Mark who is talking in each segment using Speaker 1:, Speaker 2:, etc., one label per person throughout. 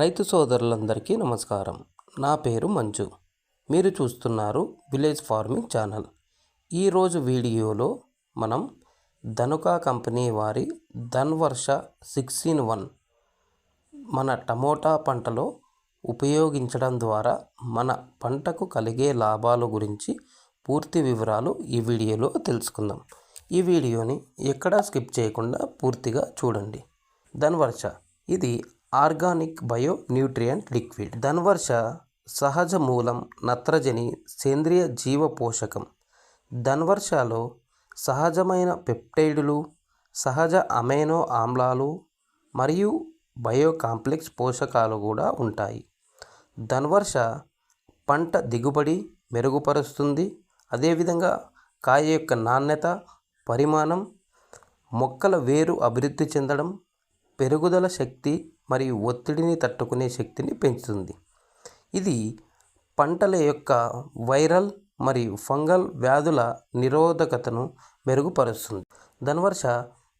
Speaker 1: రైతు సోదరులందరికీ నమస్కారం. నా పేరు మంజు. మీరు చూస్తున్నారు విలేజ్ ఫార్మింగ్ ఛానల్. ఈరోజు వీడియోలో మనం ధనుకా కంపెనీ వారి ధన్వర్ష సిక్స్టీన్ వన్ మన టమోటా పంటలో ఉపయోగించడం ద్వారా మన పంటకు కలిగే లాభాల గురించి పూర్తి వివరాలు ఈ వీడియోలో తెలుసుకుందాం. ఈ వీడియోని ఎక్కడా స్కిప్ చేయకుండా పూర్తిగా చూడండి. ధన్వర్ష. ఇది organic bio nutrient liquid. Dhanvarsha సహజ మూలం నత్రజని సేంద్రియ జీవ పోషకం ధన్వర్షలో సహజమైన పెప్టైడులు సహజ అమైనో ఆమ్లాలు మరియు బయో కాంప్లెక్స్ పోషకాలు కూడా ఉంటాయి. ధన్వర్ష పంట దిగుబడి మెరుగుపరుస్తుంది. అదేవిధంగా కాయ యొక్క నాణ్యత పరిమాణం మొక్కల వేరు అభివృద్ధి చెందడం పెరుగుదల శక్తి మరియు ఒత్తిడిని తట్టుకునే శక్తిని పెంచుతుంది. ఇది పంటల యొక్క వైరల్ మరియు ఫంగల్ వ్యాధుల నిరోధకతను మెరుగుపరుస్తుంది. ధన్వర్ష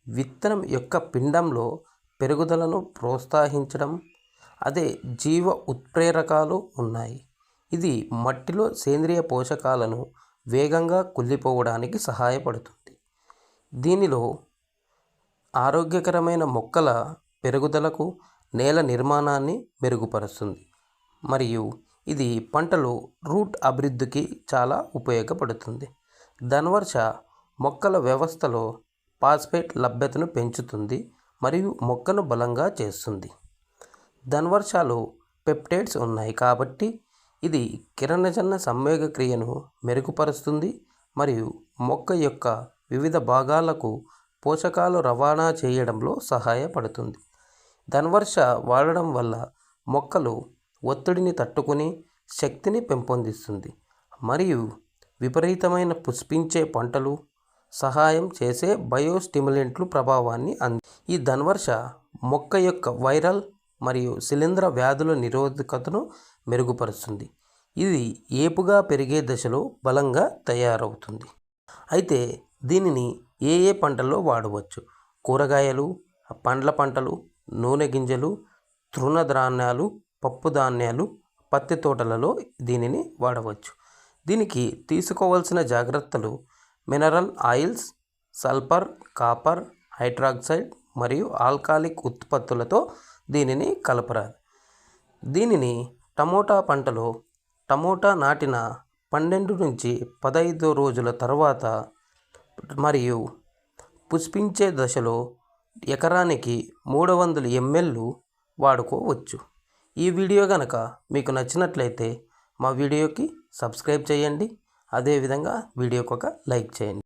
Speaker 1: విత్తనం యొక్క పిండంలో పెరుగుదలను ప్రోత్సహించడం అదే జీవ ఉత్ప్రేరకాలు ఉన్నాయి. ఇది మట్టిలో సేంద్రియ పోషకాలను వేగంగా కుళ్ళిపోవడానికి సహాయపడుతుంది. దీనిలో ఆరోగ్యకరమైన మొక్కల పెరుగుదలకు నేల నిర్మాణాన్ని మెరుగుపరుస్తుంది. మరియు ఇది పంటలో రూట్ అభివృద్ధికి చాలా ఉపయోగపడుతుంది. ధన్వర్ష మొక్కల వ్యవస్థలో ఫాస్ఫేట్ లభ్యతను పెంచుతుంది మరియు మొక్కను బలంగా చేస్తుంది. ధన్వర్షాలు పెప్టైడ్స్ ఉన్నాయి కాబట్టి ఇది కిరణజన్య సంవేగ క్రియను మెరుగుపరుస్తుంది మరియు మొక్క యొక్క వివిధ భాగాలకు పోషకాలు రవాణా చేయడంలో సహాయపడుతుంది. ధన్వర్ష వాడడం వల్ల మొక్కలు ఒత్తిడిని తట్టుకుని శక్తిని పెంపొందిస్తుంది. మరియు విపరీతమైన పుష్పించే పంటలు సహాయం చేసే బయోస్టిములెంట్లు ప్రభావాన్ని అంది. ఈ ధన్వర్ష మొక్క యొక్క వైరల్ మరియు శిలీంధ్ర వ్యాధుల నిరోధకతను మెరుగుపరుస్తుంది. ఇది ఏపుగా పెరిగే దశలో బలంగా తయారవుతుంది. అయితే దీనిని ఏ ఏ పంటల్లో వాడవచ్చు? కూరగాయలు పండ్ల పంటలు నూనె గింజలు తృణధాన్యాలు పప్పు ధాన్యాలు పత్తి తోటలలో దీనిని వాడవచ్చు. దీనికి తీసుకోవాల్సిన జాగ్రత్తలు mineral oils sulphur copper hydroxide మరియు ఆల్కాలిక్ ఉత్పత్తులతో దీనిని కలపరాదు. దీనిని టమోటా పంటలో టమోటా నాటిన పన్నెండు నుంచి పదహైదు రోజుల తర్వాత మరియు పుష్పించే దశలో ఎకరానికి మూడు వందల ఎంఎల్లు వాడుకోవచ్చు. ఈ వీడియో కనుక మీకు నచ్చినట్లయితే మా వీడియోకి సబ్స్క్రైబ్ చేయండి. అదేవిధంగా వీడియోకి ఒక లైక్ చేయండి.